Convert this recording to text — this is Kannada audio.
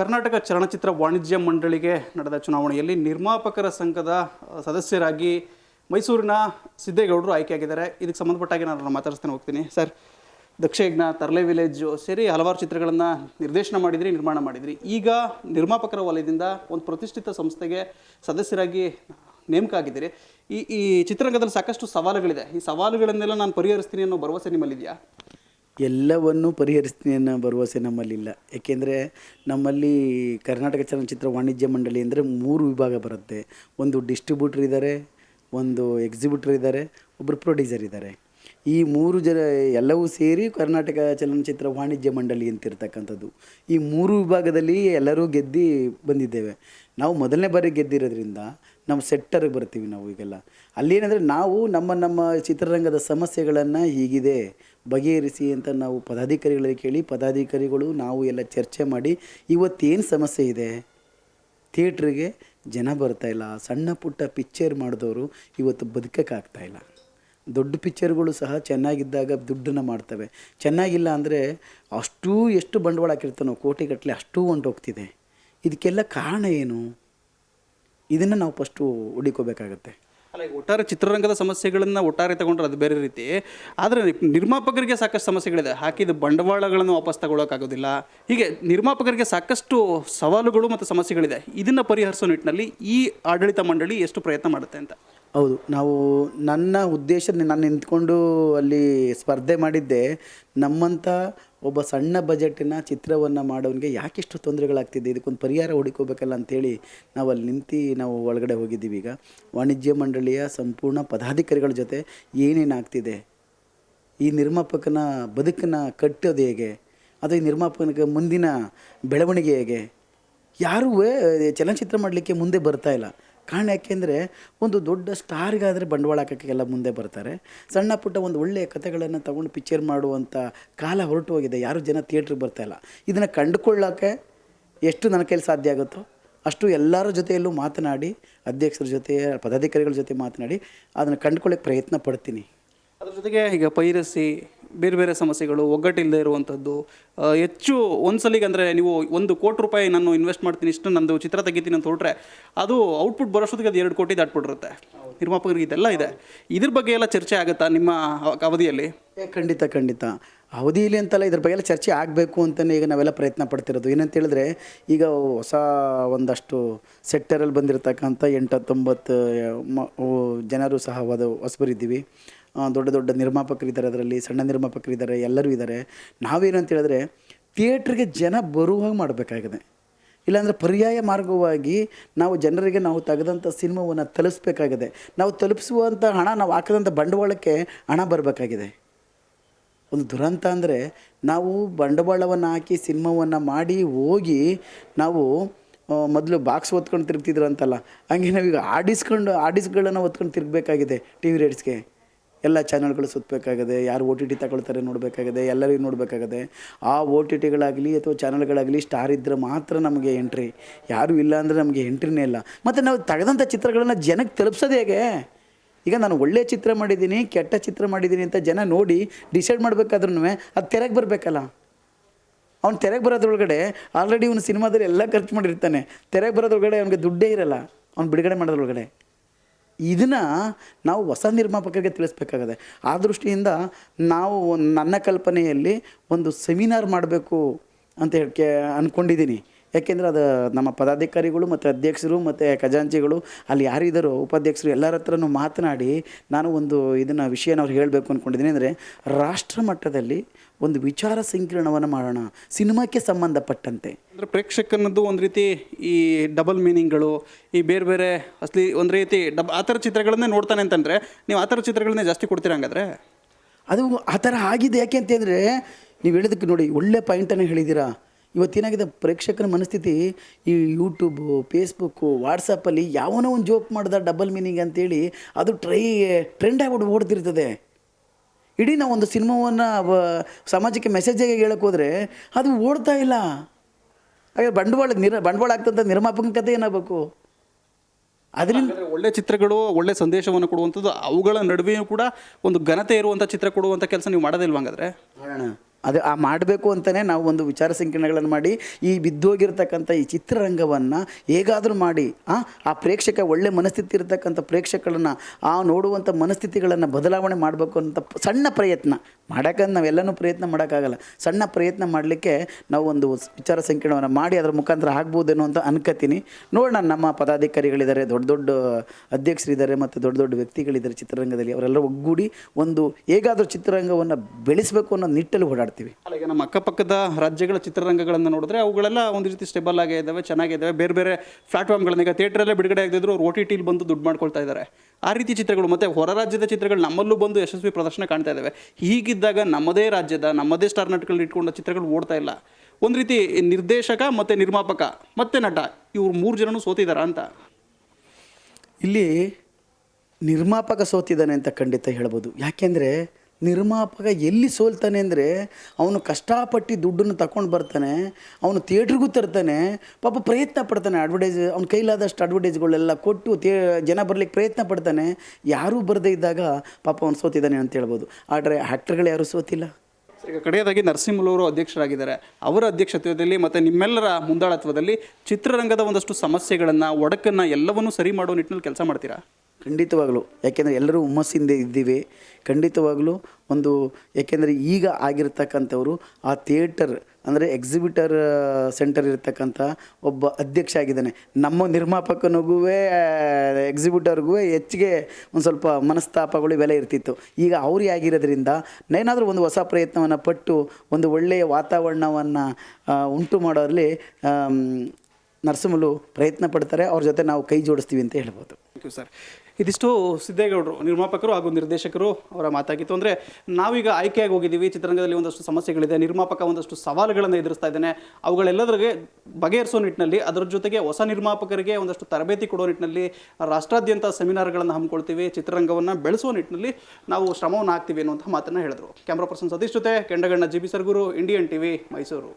ಕರ್ನಾಟಕ ಚಲನಚಿತ್ರ ವಾಣಿಜ್ಯ ಮಂಡಳಿಗೆ ನಡೆದ ಚುನಾವಣೆಯಲ್ಲಿ ನಿರ್ಮಾಪಕರ ಸಂಘದ ಸದಸ್ಯರಾಗಿ ಮೈಸೂರಿನ ಸಿದ್ದೇಗೌಡರು ಆಯ್ಕೆಯಾಗಿದ್ದಾರೆ. ಇದಕ್ಕೆ ಸಂಬಂಧಪಟ್ಟಾಗಿ ನಾನು ಮಾತಾಡಿಸ್ತಾನೆ ಹೋಗ್ತೀನಿ. ಸರ್ ದಕ್ಷಯಜ್ಞ ತರ್ಲೆ ವಿಲೇಜು ಸೇರಿ ಹಲವಾರು ಚಿತ್ರಗಳನ್ನು ನಿರ್ದೇಶನ ಮಾಡಿದ್ರಿ, ನಿರ್ಮಾಣ ಮಾಡಿದ್ರಿ. ಈಗ ನಿರ್ಮಾಪಕರ ವಲಯದಿಂದ ಒಂದು ಪ್ರತಿಷ್ಠಿತ ಸಂಸ್ಥೆಗೆ ಸದಸ್ಯರಾಗಿ ನೇಮಕ ಆಗಿದ್ದೀರಿ ಈ ಈ ಚಿತ್ರರಂಗದಲ್ಲಿ ಸಾಕಷ್ಟು ಸವಾಲುಗಳಿದೆ. ಈ ಸವಾಲುಗಳನ್ನೆಲ್ಲ ನಾನು ಪರಿಹರಿಸ್ತೀನಿ ಅನ್ನೋ ಭರವಸೆ ನಿಮ್ಮಲ್ಲಿದೆಯಾ? ಎಲ್ಲವನ್ನು ಪರಿಹರಿಸ್ತೀನಿ ಅನ್ನೋ ಭರವಸೆ ನಮ್ಮಲ್ಲಿಲ್ಲ. ಏಕೆಂದರೆ ನಮ್ಮಲ್ಲಿ ಕರ್ನಾಟಕ ಚಲನಚಿತ್ರ ವಾಣಿಜ್ಯ ಮಂಡಳಿ ಅಂದರೆ ಮೂರು ವಿಭಾಗ ಬರುತ್ತೆ. ಒಂದು ಡಿಸ್ಟ್ರಿಬ್ಯೂಟ್ರ್ ಇದ್ದಾರೆ ಒಂದು ಎಕ್ಸಿಬ್ಯೂಟ್ರ್ ಇದ್ದಾರೆ ಒಬ್ಬರು ಪ್ರೊಡ್ಯೂಸರ್ ಇದ್ದಾರೆ ಈ ಮೂರು ಜನ ಎಲ್ಲವೂ ಸೇರಿ ಕರ್ನಾಟಕ ಚಲನಚಿತ್ರ ವಾಣಿಜ್ಯ ಮಂಡಳಿ ಅಂತಿರ್ತಕ್ಕಂಥದ್ದು ಈ ಮೂರು ವಿಭಾಗದಲ್ಲಿ ಎಲ್ಲರೂ ಗೆದ್ದು ಬಂದಿದ್ದೇವೆ. ನಾವು ಮೊದಲನೇ ಬಾರಿ ಗೆದ್ದಿರೋದ್ರಿಂದ ನಾವು ಸೆಟ್ಟರ್ಗೆ ಬರ್ತೀವಿ ನಾವು ಈಗೆಲ್ಲ. ಅಲ್ಲೇನೆಂದರೆ ನಾವು ನಮ್ಮ ನಮ್ಮ ಚಿತ್ರರಂಗದ ಸಮಸ್ಯೆಗಳನ್ನು ಹೀಗಿದೆ. ಬಗೆಹರಿಸಿ ಅಂತ ನಾವು ಪದಾಧಿಕಾರಿಗಳಲ್ಲಿ ಕೇಳಿ, ಪದಾಧಿಕಾರಿಗಳು ನಾವು ಎಲ್ಲ ಚರ್ಚೆ ಮಾಡಿ, ಇವತ್ತೇನು ಸಮಸ್ಯೆ ಇದೆ? ಥಿಯೇಟ್ರಿಗೆ ಜನ ಬರ್ತಾ ಇಲ್ಲ, ಸಣ್ಣ ಪುಟ್ಟ ಪಿಕ್ಚರ್ ಮಾಡಿದವರು ಇವತ್ತು ಬದುಕಕ್ಕಾಗ್ತಾ ಇಲ್ಲ. ದೊಡ್ಡ ಪಿಕ್ಚರ್ಗಳು ಸಹ ಚೆನ್ನಾಗಿದ್ದಾಗ ದುಡ್ಡನ್ನು ಮಾಡ್ತವೆ. ಚೆನ್ನಾಗಿಲ್ಲ ಅಂದರೆ ಅಷ್ಟೂ ಎಷ್ಟು ಬಂಡವಾಳ ಹಾಕಿರ್ತಾನೋ, ಕೋಟಿಗಟ್ಟಲೆ ಅಷ್ಟೂ ಹೊಂಟೋಗ್ತಿದೆ. ಇದಕ್ಕೆಲ್ಲ ಕಾರಣ ಏನು? ಇದನ್ನು ನಾವು ಫಸ್ಟು ಹುಡುಕೋಬೇಕಾಗತ್ತೆ ಅಲ್ಲ ಒಟ್ಟಾರೆ ಚಿತ್ರರಂಗದ ಸಮಸ್ಯೆಗಳನ್ನು ಒಟ್ಟಾರೆ ತಗೊಂಡ್ರೆ ಅದು ಬೇರೆ ರೀತಿ. ಆದರೆ ನಿರ್ಮಾಪಕರಿಗೆ ಸಾಕಷ್ಟು ಸಮಸ್ಯೆಗಳಿದೆ. ಹಾಕಿದ ಬಂಡವಾಳಗಳನ್ನು ವಾಪಸ್ ತಗೊಳ್ಳೋಕ್ಕಾಗೋದಿಲ್ಲ ಹೀಗೆ ನಿರ್ಮಾಪಕರಿಗೆ ಸಾಕಷ್ಟು ಸವಾಲುಗಳು ಮತ್ತು ಸಮಸ್ಯೆಗಳಿದೆ. ಇದನ್ನು ಪರಿಹರಿಸೋ ನಿಟ್ಟಿನಲ್ಲಿ ಈ ಆಡಳಿತ ಮಂಡಳಿ ಎಷ್ಟು ಪ್ರಯತ್ನ ಮಾಡುತ್ತೆ ಅಂತ. ಹೌದು. ನಾವು ನನ್ನ ಉದ್ದೇಶ ನಾನು ನಿಂತ್ಕೊಂಡು ಅಲ್ಲಿ ಸ್ಪರ್ಧೆ ಮಾಡಿದ್ದೆ. ನಮ್ಮಂಥ ಒಬ್ಬ ಸಣ್ಣ ಬಜೆಟಿನ ಚಿತ್ರವನ್ನು ಮಾಡೋನಿಗೆ ಯಾಕಿಷ್ಟು ತೊಂದರೆಗಳಾಗ್ತಿದೆ? ಇದಕ್ಕೊಂದು ಪರಿಹಾರ ಹುಡುಕೋಬೇಕಲ್ಲ ಅಂಥೇಳಿ ನಾವು ಅಲ್ಲಿ ನಿಂತು ನಾವು ಒಳಗಡೆ ಹೋಗಿದ್ದೀವಿ ಈಗ. ವಾಣಿಜ್ಯ ಮಂಡಳಿಯ ಸಂಪೂರ್ಣ ಪದಾಧಿಕಾರಿಗಳ ಜೊತೆ ಏನೇನಾಗ್ತಿದೆ? ಈ ನಿರ್ಮಾಪಕನ ಬದುಕನ್ನು ಕಟ್ಟೋದು ಹೇಗೆ? ಅದು ಈ ನಿರ್ಮಾಪಕನಿಗೆ ಮುಂದಿನ ಬೆಳವಣಿಗೆ ಹೇಗೆ? ಯಾರೂ ಚಲನಚಿತ್ರ ಮಾಡಲಿಕ್ಕೆ ಮುಂದೆ ಬರ್ತಾ ಇಲ್ಲ. ಕಾರಣ ಯಾಕೆಂದರೆ ಒಂದು ದೊಡ್ಡ ಸ್ಟಾರ್ಗಾದರೆ ಬಂಡವಾಳ ಹಾಕೋಕ್ಕೆಲ್ಲ ಮುಂದೆ ಬರ್ತಾರೆ. ಸಣ್ಣ ಪುಟ್ಟ ಒಂದು ಒಳ್ಳೆಯ ಕಥೆಗಳನ್ನು ತಗೊಂಡು ಪಿಕ್ಚರ್ ಮಾಡುವಂಥ ಕಾಲ ಹೊರಟು ಹೋಗಿದೆ. ಯಾರೂ ಜನ ಥಿಯೇಟ್ರಿಗೆ ಬರ್ತಾ ಇಲ್ಲ. ಇದನ್ನು ಕಂಡುಕೊಳ್ಳೋಕ್ಕೆ ಎಷ್ಟು ನನ್ನ ಕೈಲಿ ಸಾಧ್ಯ ಆಗುತ್ತೋ ಅಷ್ಟು ಎಲ್ಲರ ಜೊತೆಯಲ್ಲೂ ಮಾತನಾಡಿ, ಅಧ್ಯಕ್ಷರ ಜೊತೆ, ಪದಾಧಿಕಾರಿಗಳ ಜೊತೆ ಮಾತನಾಡಿ, ಅದನ್ನು ಕಂಡುಕೊಳ್ಳೋಕ್ಕೆ ಪ್ರಯತ್ನ ಪಡ್ತೀನಿ. ಅದ್ರ ಜೊತೆಗೆ ಈಗ ಪೈರಸಿ ಬೇರೆ ಬೇರೆ ಸಮಸ್ಯೆಗಳು ಒಗ್ಗಟ್ಟಿಲ್ಲದೆ ಇರುವಂಥದ್ದು ಹೆಚ್ಚು ಹೆಚ್ಚು ಒಂದ್ಸಲಿಗೆ ಅಂದರೆ ನೀವು ಒಂದು ಕೋಟಿ ರೂಪಾಯಿ ನಾನು ಇನ್ವೆಸ್ಟ್ ಮಾಡ್ತೀನಿ ಇಷ್ಟು ನಂದು ಚಿತ್ರ ತೆಗಿತೀನಿ ಅಂತ ಹೊರಟ್ರೆ ಅದು ಔಟ್ಪುಟ್ ಬರೋಷ್ಟೊತ್ತಿಗೆ ಅದು ಎರಡು ಕೋಟಿ ದಾಟ್ಬಿಟ್ಟಿರುತ್ತೆ. ನಿರ್ಮಾಪಕರಿಗೆ ಇದೆಲ್ಲ ಇದೆ. ಇದ್ರ ಬಗ್ಗೆ ಎಲ್ಲ ಚರ್ಚೆ ಆಗುತ್ತಾ ನಿಮ್ಮ ಅವ- ಅವಧಿಯಲ್ಲಿ? ಖಂಡಿತ ಖಂಡಿತ. ಅವಧಿಯಲ್ಲಿ ಅಂತಲ್ಲ ಇದ್ರ ಬಗ್ಗೆ ಎಲ್ಲ ಚರ್ಚೆ ಆಗಬೇಕು ಅಂತಲೇ ಈಗ ನಾವೆಲ್ಲ ಪ್ರಯತ್ನ ಪಡ್ತಿರೋದು. ಏನಂತ ಹೇಳಿದ್ರೆ ಈಗ ಹೊಸ ಒಂದಷ್ಟು ಸೆಕ್ಟರಲ್ಲಿ ಬಂದಿರತಕ್ಕಂಥ ಎಂಟತ್ತೊಂಬತ್ತು, ಮ- ಜನರು ಸಹ ಹೊಸಬರಿದ್ದೀವಿ. ದೊಡ್ಡ ದೊಡ್ಡ ನಿರ್ಮಾಪಕರಿದ್ದಾರೆ ಅದರಲ್ಲಿ, ಸಣ್ಣ ನಿರ್ಮಾಪಕರಿದ್ದಾರೆ ಎಲ್ಲರೂ ಇದ್ದಾರೆ. ನಾವೇನು ಅಂತ ಹೇಳಿದ್ರೆ, ಥಿಯೇಟ್ರಿಗೆ ಜನ ಬರುವಾಗ ಮಾಡಬೇಕಾಗಿದೆ. ಇಲ್ಲಾಂದರೆ ಪರ್ಯಾಯ ಮಾರ್ಗವಾಗಿ ನಾವು ಜನರಿಗೆ ನಾವು ತೆಗೆದಂಥ ಸಿನಿಮಾವನ್ನು ತಲುಪಿಸ್ಬೇಕಾಗಿದೆ. ನಾವು ತಲುಪಿಸುವಂಥ ಹಣ, ನಾವು ಹಾಕದಂಥ ಬಂಡವಾಳಕ್ಕೆ ಹಣ ಬರಬೇಕಾಗಿದೆ. ಒಂದು ದುರಂತ ಅಂದರೆ ನಾವು ಬಂಡವಾಳವನ್ನು ಹಾಕಿ ಸಿನಿಮಾವನ್ನು ಮಾಡಿ ಹೋಗಿ ನಾವು ಮೊದಲು ಬಾಕ್ಸ್ ಹೊತ್ಕೊಂಡು ತಿರುಗ್ತಿದ್ರು ಅಂತಲ್ಲ, ಹಂಗೆ ನಾವೀಗ ಆಡಿಸ್ಕೊಂಡು, ಆಡಿಸ್ಗಳನ್ನು ಹೊತ್ಕೊಂಡು ತಿರುಗಬೇಕಾಗಿದೆ ಟಿ ವಿ ರೇಟ್ಸ್ಗೆ. ಎಲ್ಲ ಚಾನಲ್ಗಳು ಸುತ್ತಬೇಕಾಗಿದೆ ಯಾರು ಓ ಟಿ ಟಿ ತಗೊಳ್ತಾರೆ ನೋಡಬೇಕಾಗಿದೆ, ಎಲ್ಲರಿಗೂ ನೋಡಬೇಕಾಗಿದೆ. ಆ ಓ ಟಿ ಟಿಗಳಾಗಲಿ ಅಥವಾ ಚಾನಲ್ಗಳಾಗಲಿ ಸ್ಟಾರ್ ಇದ್ದರೆ ಮಾತ್ರ ನಮಗೆ ಎಂಟ್ರಿ ಯಾರೂ ಇಲ್ಲ ಅಂದರೆ ನಮಗೆ ಎಂಟ್ರಿನೇ ಇಲ್ಲ. ಮತ್ತು ನಾವು ತೆಗೆದಂಥ ಚಿತ್ರಗಳನ್ನು ಜನಕ್ಕೆ ತಲುಪ್ಸೋದು ಹೇಗೆ? ಈಗ ನಾನು ಒಳ್ಳೆಯ ಚಿತ್ರ ಮಾಡಿದ್ದೀನಿ, ಕೆಟ್ಟ ಚಿತ್ರ ಮಾಡಿದ್ದೀನಿ ಅಂತ ಜನ ನೋಡಿ ಡಿಸೈಡ್ ಮಾಡಬೇಕಾದ್ರೂ ಅದು ತೆರೆಗೆ ಬರಬೇಕಲ್ಲ. ಅವ್ನು ತೆರೆಗೆ ಬರೋದ್ರೊಳಗಡೆ ಆಲ್ರೆಡಿ ಇವನು ಸಿನಿಮಾದಲ್ಲಿ ಎಲ್ಲ ಖರ್ಚು ಮಾಡಿರ್ತಾನೆ. ತೆರೆಗೆ ಬರೋದ್ರೊಳಗಡೆ ಅವನಿಗೆ ದುಡ್ಡೇ ಇರಲ್ಲ. ಅವ್ನು ಬಿಡುಗಡೆ ಮಾಡೋದ್ರೊಳಗಡೆ. ಇದನ್ನು ನಾವು ಹೊಸ ನಿರ್ಮಾಪಕರಿಗೆ ತಿಳಿಸ್ಬೇಕಾಗದೆ, ಆ ದೃಷ್ಟಿಯಿಂದ ನಾವು ನನ್ನ ಕಲ್ಪನೆಯಲ್ಲಿ ಒಂದು ಸೆಮಿನಾರ್ ಮಾಡಬೇಕು ಅಂತ ಹೇಳಿ ಅಂದ್ಕೊಂಡಿದ್ದೀನಿ ಯಾಕೆಂದರೆ ಅದು ನಮ್ಮ ಪದಾಧಿಕಾರಿಗಳು ಮತ್ತು ಅಧ್ಯಕ್ಷರು ಮತ್ತು ಖಜಾಂಚಿಗಳು ಅಲ್ಲಿ ಯಾರಿದ್ದಾರೋ ಉಪಾಧ್ಯಕ್ಷರು ಎಲ್ಲರ ಹತ್ರನೂ ಮಾತನಾಡಿ ನಾನು ಒಂದು ಇದನ್ನು ವಿಷಯನ ಅವ್ರು ಹೇಳಬೇಕು ಅಂದ್ಕೊಂಡಿದ್ದೀನಿ ಅಂದರೆ ರಾಷ್ಟ್ರ ಮಟ್ಟದಲ್ಲಿ ಒಂದು ವಿಚಾರ ಸಂಕಿರಣವನ್ನು ಮಾಡೋಣ ಸಿನಿಮಾಕ್ಕೆ ಸಂಬಂಧಪಟ್ಟಂತೆ. ಅಂದರೆ ಪ್ರೇಕ್ಷಕನದ್ದು ಒಂದು ರೀತಿ ಈ ಡಬಲ್ ಮೀನಿಂಗ್ಗಳು ಈ ಬೇರೆ ಬೇರೆ ಅಸಲಿ ಒಂದು ರೀತಿ ಡಬ್ ಆ ಥರ ಚಿತ್ರಗಳನ್ನೇ ನೋಡ್ತಾನೆ ಅಂತಂದರೆ ನೀವು ಆ ಥರ ಚಿತ್ರಗಳನ್ನೇ ಜಾಸ್ತಿ ಕೊಡ್ತೀರಾ ಹಂಗಾದ್ರೆ? ಅದು ಆ ಥರ ಆಗಿದೆ ಯಾಕೆ ಅಂತಂದರೆ ನೀವು ಹೇಳಿದಕ್ಕೆ ನೋಡಿ ಒಳ್ಳೆ ಪಾಯಿಂಟನ್ನು ಹೇಳಿದ್ದೀರಾ. ಇವತ್ತೇನಾಗಿದೆ ಪ್ರೇಕ್ಷಕರ ಮನಸ್ಥಿತಿ? ಈ ಯೂಟ್ಯೂಬು ಫೇಸ್ಬುಕ್ಕು ವಾಟ್ಸಪ್ಪಲ್ಲಿ ಯಾವನೋ ಒಂದು ಜೋಕ್ ಮಾಡ್ದ ಡಬಲ್ ಮೀನಿಂಗ್ ಅಂತೇಳಿ ಅದು ಟ್ರೈ ಟ್ರೆಂಡ್ ಆಗ್ಬಿಟ್ಟು ಓಡ್ತಿರ್ತದೆ. ಇಡೀ ನಾವು ಒಂದು ಸಿನಿಮಾವನ್ನು ಸಮಾಜಕ್ಕೆ ಮೆಸೇಜಾಗಿ ಹೇಳಕ್ಕೆ ಹೋದರೆ ಅದು ಓಡ್ತಾ ಇಲ್ಲ. ಹಾಗೆ ಬಂಡವಾಳ ನಿರ್ ಬಂಡವಾಳ ಆಗ್ತಂಥ ನಿರ್ಮಾಪಕತೆ ಏನಾಗಬೇಕು? ಅದರಿಂದ ಒಳ್ಳೆ ಚಿತ್ರಗಳು ಒಳ್ಳೆ ಸಂದೇಶವನ್ನು ಕೊಡುವಂಥದ್ದು ಅವುಗಳ ನಡುವೆಯೂ ಕೂಡ ಒಂದು ಘನತೆ ಇರುವಂಥ ಚಿತ್ರ ಕೊಡುವಂಥ ಕೆಲಸ ನೀವು ಮಾಡೋದಿಲ್ವ ಹಂಗಾದ್ರೆ? ಮಾಡೋಣ. ಅದು ಆ ಮಾಡಬೇಕು ಅಂತಲೇ ನಾವು ಒಂದು ವಿಚಾರ ಸಂಕಿರಣಗಳನ್ನು ಮಾಡಿ, ಈ ಬಿದ್ದೋಗಿರ್ತಕ್ಕಂಥ ಈ ಚಿತ್ರರಂಗವನ್ನು ಹೇಗಾದರೂ ಮಾಡಿ, ಆ ಪ್ರೇಕ್ಷಕ ಒಳ್ಳೆ ಮನಸ್ಥಿತಿ ಇರತಕ್ಕಂಥ ಪ್ರೇಕ್ಷಕರನ್ನು, ಆ ನೋಡುವಂಥ ಮನಸ್ಥಿತಿಗಳನ್ನು ಬದಲಾವಣೆ ಮಾಡಬೇಕು ಅಂತ ಸಣ್ಣ ಪ್ರಯತ್ನ. ಮಾಡೋಕ್ಕಂದು ನಾವೆಲ್ಲನೂ ಪ್ರಯತ್ನ ಮಾಡೋಕ್ಕಾಗಲ್ಲ. ಸಣ್ಣ ಪ್ರಯತ್ನ ಮಾಡಲಿಕ್ಕೆ ನಾವು ಒಂದು ವಿಚಾರ ಸಂಕಿರಣವನ್ನು ಮಾಡಿ, ಅದರ ಮುಖಾಂತರ ಆಗ್ಬೋದೇನೋ ಅಂತ ಅನ್ಕೋತೀನಿ. ನೋಡೋಣ, ನಮ್ಮ ಪದಾಧಿಕಾರಿಗಳಿದ್ದಾರೆ, ದೊಡ್ಡ ದೊಡ್ಡ ಅಧ್ಯಕ್ಷರಿದ್ದಾರೆ ಮತ್ತು ದೊಡ್ಡ ದೊಡ್ಡ ವ್ಯಕ್ತಿಗಳಿದ್ದಾರೆ ಚಿತ್ರರಂಗದಲ್ಲಿ. ಅವರೆಲ್ಲ ಒಗ್ಗೂಡಿ ಒಂದು ಹೇಗಾದರೂ ಚಿತ್ರರಂಗವನ್ನು ಬೆಳೆಸಬೇಕು ಅನ್ನೋ ನಿಟ್ಟಲ್ಲಿ ಓಡಾಡ್ತೀವಿ ಅಲ್ಲ, ಈಗ ನಮ್ಮ ಅಕ್ಕಪಕ್ಕದ ರಾಜ್ಯಗಳ ಚಿತ್ರರಂಗಗಳನ್ನು ನೋಡಿದ್ರೆ ಅವುಗಳೆಲ್ಲ ಒಂದು ರೀತಿ ಸ್ಟೇಬಲ್ ಆಗೇ ಇದ್ದಾವೆ ಚೆನ್ನಾಗಿದ್ದಾವೆ ಬೇರೆ ಬೇರೆ ಪ್ಲಾಟ್ಫಾರ್ಮ್ಗಳನ್ನ ಈಗ ಥಿಯೇಟ್ರಲ್ಲೇ ಬಿಡುಗಡೆ ಆಗದಿದ್ರು ಅವ್ರು ಓ ಟಿ ಟಿಲಿ ಬಂದು ದುಡ್ಡು ಮಾಡ್ಕೊಳ್ತಾ ಇದ್ದಾರೆ ಆ ರೀತಿ ಚಿತ್ರಗಳು, ಮತ್ತು ಹೊರ ರಾಜ್ಯದ ಚಿತ್ರಗಳು ನಮ್ಮಲ್ಲೂ ಬಂದು ಯಶಸ್ವಿ ಪ್ರದರ್ಶನ ಕಾಣ್ತಾ ಇದ್ದಾವೆ ಹೀಗಿದ್ದಾಗ ನಮ್ಮದೇ ರಾಜ್ಯದ, ನಮ್ಮದೇ ಸ್ಟಾರ್ ನಟಗಳು ಇಟ್ಕೊಂಡ ಚಿತ್ರಗಳು ಓಡ್ತಾ ಇಲ್ಲ. ಒಂದು ರೀತಿ ನಿರ್ದೇಶಕ ಮತ್ತು ನಿರ್ಮಾಪಕ ಮತ್ತು ನಟ, ಇವ್ರು ಮೂರು ಜನನೂ ಸೋತಿದ್ದಾರಾ ಅಂತ? ಇಲ್ಲಿ ನಿರ್ಮಾಪಕ ಸೋತಿದ್ದಾನೆ ಅಂತ ಖಂಡಿತ ಹೇಳ್ಬೋದು. ಯಾಕೆಂದರೆ ನಿರ್ಮಾಪಕ ಎಲ್ಲಿ ಸೋಲ್ತಾನೆ ಅಂದರೆ ಅವನು ಕಷ್ಟಪಟ್ಟು ದುಡ್ಡನ್ನು ತಗೊಂಡು ಬರ್ತಾನೆ, ಅವನು ಥಿಯೇಟ್ರಿಗೂ ತರ್ತಾನೆ, ಪಾಪ ಪ್ರಯತ್ನ ಪಡ್ತಾನೆ ಅಡ್ವರ್ಟೈಸ್ ಅವ್ನ ಕೈಲಾದಷ್ಟು ಅಡ್ವರ್ಟೈಸ್ಗಳೆಲ್ಲ ಕೊಟ್ಟು ತೇ ಜನ ಬರಲಿಕ್ಕೆ ಪ್ರಯತ್ನ ಪಡ್ತಾನೆ. ಯಾರೂ ಬರದೇ ಇದ್ದಾಗ ಪಾಪ ಅವನು ಸೋತಿದ್ದಾನೆ ಅಂತ ಹೇಳ್ಬೋದು. ಆದರೆ ಆ್ಯಕ್ಟರ್ಗಳು ಯಾರೂ ಸೋತಿಲ್ಲ. ಈಗ ಕಡೆಯದಾಗಿ ನರಸಿಂಹಲವರು ಅಧ್ಯಕ್ಷರಾಗಿದ್ದಾರೆ. ಅವರ ಅಧ್ಯಕ್ಷತೆಯಲ್ಲಿ ಮತ್ತು ನಿಮ್ಮೆಲ್ಲರ ಮುಂದಾಳತ್ವದಲ್ಲಿ ಚಿತ್ರರಂಗದ ಒಂದಷ್ಟು ಸಮಸ್ಯೆಗಳನ್ನು, ಒಡಕನ್ನು ಎಲ್ಲವನ್ನೂ ಸರಿ ಮಾಡೋ ನಿಟ್ಟಿನಲ್ಲಿ ಕೆಲಸ ಮಾಡ್ತೀರಾ? ಖಂಡಿತವಾಗಲೂ. ಯಾಕೆಂದರೆ ಎಲ್ಲರೂ ಹುಮ್ಮಸ್ಸಿಂದ ಇದ್ದೀವಿ. ಖಂಡಿತವಾಗಲೂ ಒಂದು, ಯಾಕೆಂದರೆ ಈಗ ಆಗಿರತಕ್ಕಂಥವರು ಆ ಥಿಯೇಟರ್, ಅಂದರೆ ಎಕ್ಸಿಬಿಟರ್ ಸೆಂಟರ್ ಇರತಕ್ಕಂಥ ಒಬ್ಬ ಅಧ್ಯಕ್ಷ ಆಗಿದ್ದಾನೆ. ನಮ್ಮ ನಿರ್ಮಾಪಕನಿಗೂ ಎಕ್ಸಿಬಿಟರ್ಗೂ ಹೆಚ್ಚಿಗೆ ಒಂದು ಸ್ವಲ್ಪ ಮನಸ್ತಾಪಗಳು, ಬೆಲೆ ಇರ್ತಿತ್ತು. ಈಗ ಅವ್ರೇ ಆಗಿರೋದ್ರಿಂದ ಏನಾದರೂ ಒಂದು ಹೊಸ ಪ್ರಯತ್ನವನ್ನು ಪಟ್ಟು ಒಂದು ಒಳ್ಳೆಯ ವಾತಾವರಣವನ್ನು ಉಂಟು ಮಾಡೋರಲ್ಲಿ ನರಸಿಂಹಲು ಪ್ರಯತ್ನ ಪಡ್ತಾರೆ. ಅವ್ರ ಜೊತೆ ನಾವು ಕೈ ಜೋಡಿಸ್ತೀವಿ ಅಂತ ಹೇಳ್ಬೋದು. Thank you sir. ಇದಿಷ್ಟು ಸಿದ್ದೇಗೌಡರು, ನಿರ್ಮಾಪಕರು ಹಾಗೂ ನಿರ್ದೇಶಕರು ಅವರ ಮಾತಾಗಿತ್ತು. ಅಂದರೆ ನಾವೀಗ ಆಯ್ಕೆಯಾಗಿ ಹೋಗಿದ್ದೀವಿ, ಚಿತ್ರರಂಗದಲ್ಲಿ ಒಂದಷ್ಟು ಸಮಸ್ಯೆಗಳಿದೆ, ನಿರ್ಮಾಪಕ ಒಂದಷ್ಟು ಸವಾಲುಗಳನ್ನು ಎದುರಿಸ್ತಾ ಇದ್ದಾನೆ. ಅವುಗಳೆಲ್ಲದರಿಗೆ ಬಗೆಹರಿಸೋ ನಿಟ್ಟಿನಲ್ಲಿ, ಅದರ ಜೊತೆಗೆ ಹೊಸ ನಿರ್ಮಾಪಕರಿಗೆ ಒಂದಷ್ಟು ತರಬೇತಿ ಕೊಡೋ ನಿಟ್ಟಿನಲ್ಲಿ, ರಾಷ್ಟ್ರಾದ್ಯಂತ ಸೆಮಿನಾರ್ಗಳನ್ನು ಹಮ್ಮಿಕೊಳ್ತೀವಿ, ಚಿತ್ರರಂಗವನ್ನು ಬೆಳೆಸೋ ನಿಟ್ಟಿನಲ್ಲಿ ನಾವು ಶ್ರಮವನ್ನು ಹಾಕ್ತೀವಿ ಅನ್ನುವಂಥ ಮಾತನ್ನು ಹೇಳಿದರು. ಕ್ಯಾಮ್ರಾ ಪರ್ಸನ್ ಸತೀಶ್ ಜೊತೆ Kendaganna, G B Sarguru, Indian TV, Mysuru.